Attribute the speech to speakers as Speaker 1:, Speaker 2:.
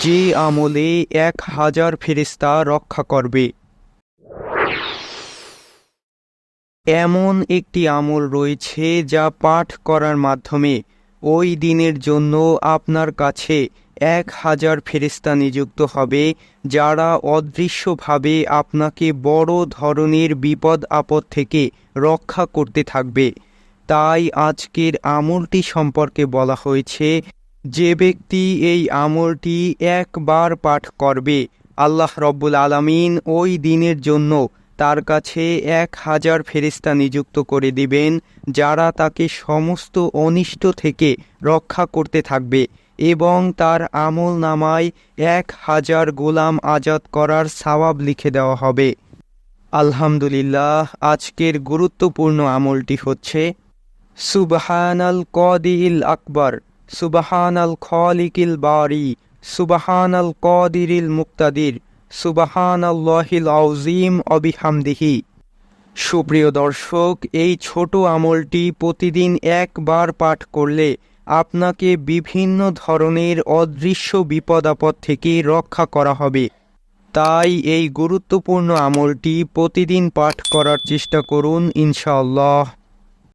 Speaker 1: যে আমলে এক হাজার ফেরেস্তা রক্ষা করবে। এমন একটি আমল রয়েছে যা পাঠ করার মাধ্যমে ওই দিনের জন্য আপনার কাছে এক হাজার ফেরেস্তা নিযুক্ত হবে, যারা অদৃশ্যভাবে আপনাকে বড় ধরনের বিপদ আপদ থেকে রক্ষা করতে থাকবে। তাই আজকের আমলটি সম্পর্কে বলা হয়েছে যে ব্যক্তি এই আমলটি একবার পাঠ করবে, আল্লাহ রব্বুল আলামিন ওই দিনের জন্য তার কাছে এক হাজার ফেরিস্তা নিযুক্ত করে দিবেন, যারা তাকে সমস্ত অনিষ্ট থেকে রক্ষা করতে থাকবে এবং তার আমল নামায় এক হাজার গোলাম আজাদ করার সওয়াব লিখে দেওয়া হবে। আলহামদুলিল্লাহ, আজকের গুরুত্বপূর্ণ আমলটি হচ্ছে, সুবহানাল কদিল আকবর। সুবহানাল খলিকিল বারি সুবাহান আল কদিরিল মুক্তাদির, সুবহানাল্লাহিল আউজিম অবিহামদিহি। সুপ্রিয় দর্শক, এই ছোট আমলটি প্রতিদিন একবার পাঠ করলে আপনাকে বিভিন্ন ধরনের অদৃশ্য বিপদ আপদ থেকে রক্ষা করা হবে। তাই এই গুরুত্বপূর্ণ আমলটি প্রতিদিন পাঠ করার চেষ্টা করুন ইনশাআল্লাহ।